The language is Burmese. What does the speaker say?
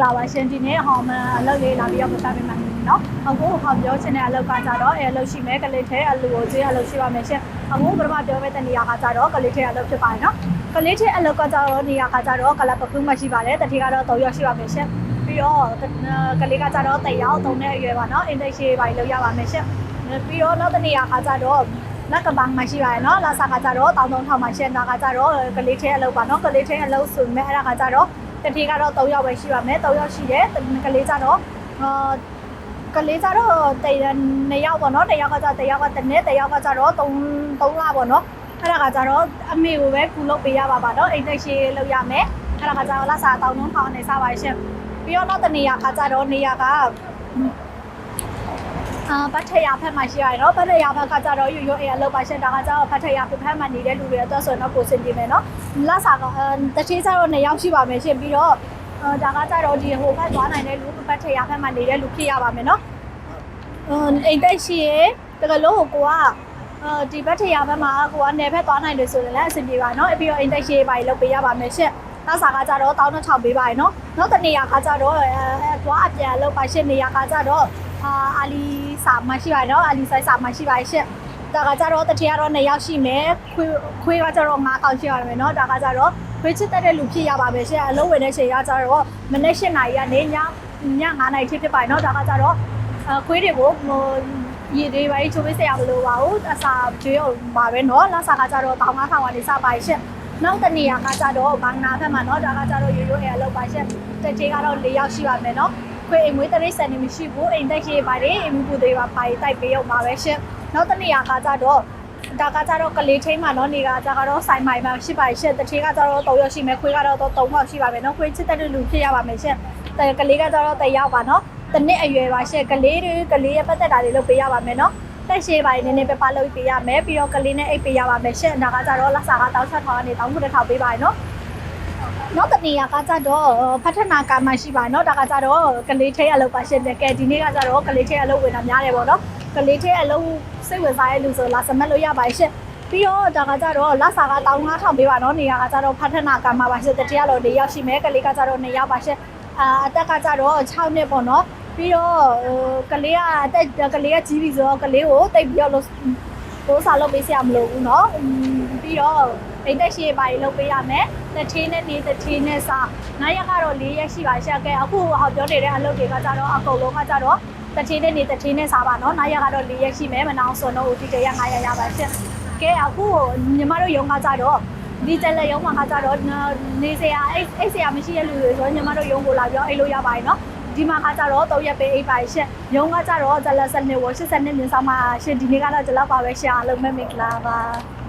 ္ဂလာပါရှင်ဒီနေ့ဟောမန်အလုပ်လေးလာပြီးတော့ပြောပြပေးမှာနော်အခုဟောပြောချင်တဲ့အလုပ်ကကြတော့အဲအလုပ်ရှိမယ်ကလေးထဲအလုပ်ကိုကျေးအလုပ်ရှိပါမယ်ရှင်အခုပထမပြောမယ့်တနေရာကကြတော့ကလေးထဲအလုပ်ဖြစ်ပါတယ်နော်ကလေးထဲအလုပ်ကကြတော့နေရာကကြတော့ကလပ်ပခုမှရှိပါတယ်တတိကတော့၃ရက်ရှိပါမယ်ရှင်ပြီးတော့ကလေးကကြတော့တယောက်၃နဲ့အရွယ်ပါနော်အင်တိတ်ရှိပါလို့ရပါမယ်ရှင်ပြီးတော့နောက်တနေရာကကြတော့လက်ကပန်းမှရှိပါရဲ့နော်လာစာကကြတော့တောင်းတုံးထောင်မှရှင်တာကကြတော့ကလေးထဲအလုပ်ပါနော်ကလေးထဲအလုပ်ဆိုမဲ့အဲ့ဒါကကြတော့ တတိကတော့3ယောက်ပဲရှိပါမယ်3ယောက်ရှိတယ်ကလေးကြတော့အာကလေးကြတော့တိတ်2ယောက်ပေါ့နော်2ယောက်ကကြ1ယောက်ကတစ်နှစ်1ယောက်ကကြတော့3 3လပေါ့နော်အဲ့ဒါကကြတော့အမေကိုပဲကူလုပ်ပေးရပါပါတော့အိမ်တက်ရှိလုပ်ရမယ်အဲ့ဒါကကြတော့လစာတောင်းနှောင်းထောင်းနေစားပါရှင်ပြီးတော့နောက်တနေရာကကြတော့နေရာက အာဗတ်ထရာဖက်မှာရှိရတယ်နော်ဗတ်ထရာဖက်ကကြတော့ရိုးရိုးအေးအလုပ်ပါရှင်ဒါကကြတော့ဗတ်ထရာဖက်မှာနေတဲ့လူတွေအတွက်ဆိုတော့ကိုစင်ကြည့်မယ်နော်လဆာကတတိကျတော့နှစ်ယောက်ရှိပါမယ်ရှင်ပြီးတော့ဒါကကြတော့ဒီဟိုဘက်သွားနိုင်တဲ့လူဗတ်ထရာဖက်မှာနေတဲ့လူဖြစ်ရပါမယ်နော်အိမ်တက်ရှိရေတကလို့ကိုကဒီဗတ်ထရာဘက်မှာကိုကနေဘက်သွားနိုင်လို့ဆိုရင်လည်းအဆင်ပြေပါနော်ပြီးတော့အိမ်တက်ရှိရေပါလုပ်ပေးရပါမယ်ရှင်လဆာကကြတော့1600ပေးပါရနော်နောက်တနေရာကကြတော့အဲသွားအပြန်လုပ်ပါရှင်နေရာကကြတော့ အာအာလီစာမရှိပါတော့အာလီဆိုင်စာမရှိပါရှင့်ဒါကကြတော့တတိယတော့2ယောက်ရှိမယ်ခွေးခွေးကကြတော့9កောက်ရှိရမယ်เนาะဒါကကြတော့ခွေးချစ်တဲ့လူဖြစ်ရပါမယ်ရှင့်အလုံးဝင်တဲ့ချိန်ကကြတော့မနေ့8နာရီကနေညည9နာရီထိဖြစ်ပါเนาะဒါကကြတော့အခွေးတွေကိုဟိုရည်တွေပါချိုးပေးစရာမလိုပါဘူးအစာကျွေးအောင်ပါပဲเนาะလာစာကကြတော့တောင်း9000ကနေစပါရှင့်နောက်တနေရာကကြတော့ဘန်နာဘက်မှာเนาะဒါကကြတော့ရိုးရိုးအဲအလုပ်ပါရှင့်တတိကတော့4ယောက်ရှိပါမယ်เนาะ ခွေအိမ်မွေးတရိတ်ဆန်နေမရှိဘူးအိမ်တက်ရှိပါတယ်အိမ်မှုပူသေးပါပါတိုက်ပေးအောင်ပါပဲရှင်နောက်တစ်နေရာကကြတော့ဒါကကြတော့ကလေးထိန်းမှာနော်နေကကြတော့ဆိုင်မိုင်မှာရှိပါရှင်တထေးကကြတော့3ရောက်ရှိမယ်ခွေးကတော့3ပေါက်ရှိပါမယ်နော်ခွေးချစ်တဲ့လူဖြစ်ရပါမယ်ရှင်တကလေးကကြတော့တရောက်ပါနော်တနစ်အရွယ်ပါရှင်ကလေးတွေကလေးရဲ့ပတ်သက်တာတွေလုပ်ပေးရပါမယ်နော်တက်ရှိပိုင်းနည်းနည်းပဲပါလုပ်ပေးရမယ်ပြီးတော့ကလေးနဲ့အိတ်ပေးရပါမယ်ရှင်ဒါကကြတော့လက်စာကတောက်ချက်ထောင်းကနေတောင်းခုတစ်ထောင်ပေးပါရနော် နောက်တနေရာကကြတော့ဖထနာကာမရှိပါเนาะဒါကကြတော့ကလေးထဲအလုပ်ပါရှင်တယ်ကဲဒီနေ့ကကြတော့ကလေးထဲအလုပ်ဝင်တာများတယ်ပေါ့နော်ကလေးထဲအလုပ်စိတ်ဝင်စားတဲ့လူဆိုလာစမတ်လို့ရပါရှင်ပြီးတော့ဒါကကြတော့လက်စာက15000ပေးပါเนาะနေရာကကြတော့ဖထနာကာမပါရှင်တတရားလို့၄ယောက်ရှိမယ်ကလေးကကြတော့2ယောက်ပါရှင်အာအသက်ကကြတော့6နှစ်ပေါ့နော်ပြီးတော့ကလေးကအသက်ကလေးကကြီးပြီဆိုတော့ကလေးကိုတိတ်ပြီးတော့လို့ကိုးစားလုပ်ပေးစရာမလိုဘူးเนาะ ပြီးတော့အိမ်သက်ရှိပါရေးလုပ်ပေးရမယ်။တစ်ထေးနဲ့နေတစ်ထေးနဲ့စား။9ရက်ကတော့4ရက်ရှိပါရှက်ကဲအခုဟောပြောနေတဲ့အလုပ်တွေကကြတော့အကုန်လုံးကကြတော့တစ်ထေးနဲ့နေတစ်ထေးနဲ့စားပါနော်။9ရက်ကတော့4ရက်ရှိမယ်မနောင်စွန်တော့ဒီတရက်9ရက်ရပါရှက်။ကဲအခုညီမတို့ရုံကကြတော့ဒီတယ်လေရုံးမှာကကြတော့နေစရာအိတ်အိတ်စရာမရှိတဲ့လူတွေဆိုညီမတို့ရုံးကိုလာပြောအိတ်လို့ရပါတယ်နော်ဒီမှာကကြတော့၃ရက်ပဲအိတ်ပါရှက်ရုံးကကြတော့ဇလဆန်နေဝ80နဲ့မြင်ဆောင်ပါရှက်ဒီနေ့ကတော့ဒီလောက်ပါပဲရှက်အားလုံးပဲမင်္ဂလာပါ